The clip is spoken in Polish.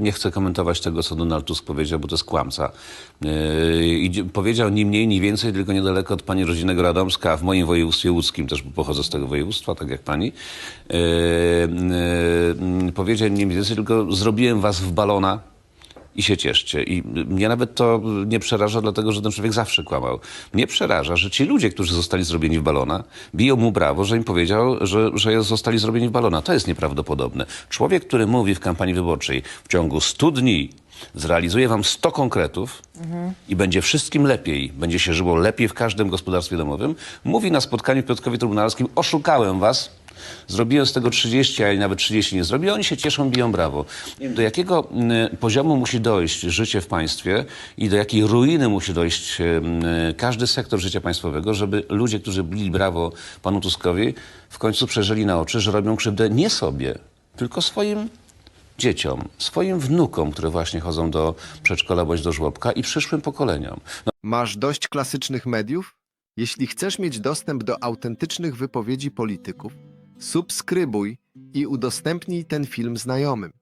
Nie chcę komentować tego, co Donald Tusk powiedział, bo to jest kłamca. Yy, powiedział ni mniej, ni więcej, tylko niedaleko od pani rodzinnego Radomska, w moim województwie łódzkim, też pochodzę z tego województwa, tak jak pani. Yy, yy, powiedział ni mniej więcej, tylko zrobiłem was w balona i się cieszcie. I mnie nawet to nie przeraża, dlatego że ten człowiek zawsze kłamał. Mnie przeraża, że ci ludzie, którzy zostali zrobieni w balona, biją mu brawo, że im powiedział, że, że zostali zrobieni w balona. To jest nieprawdopodobne. Człowiek, który mówi w kampanii wyborczej w ciągu 100 dni zrealizuje wam 100 konkretów i będzie wszystkim lepiej, będzie się żyło lepiej w każdym gospodarstwie domowym, mówi na spotkaniu w Piotrkowie Trybunalskim, oszukałem was, Zrobiłem z tego 30, a nawet 30 nie zrobię. Oni się cieszą, biją brawo. Do jakiego mm, poziomu musi dojść życie w państwie i do jakiej ruiny musi dojść każdy sektor życia państwowego, żeby ludzie, którzy bili brawo panu Tuskowi, w końcu przeżyli na oczy, że robią krzywdę nie sobie, tylko swoim dzieciom, swoim wnukom, które właśnie chodzą do przedszkola bądź do żłobka i przyszłym pokoleniom. No, Masz dość klasycznych mediów? Jeśli chcesz mieć dostęp do autentycznych wypowiedzi polityków, subskrybuj i udostępnij ten film znajomym.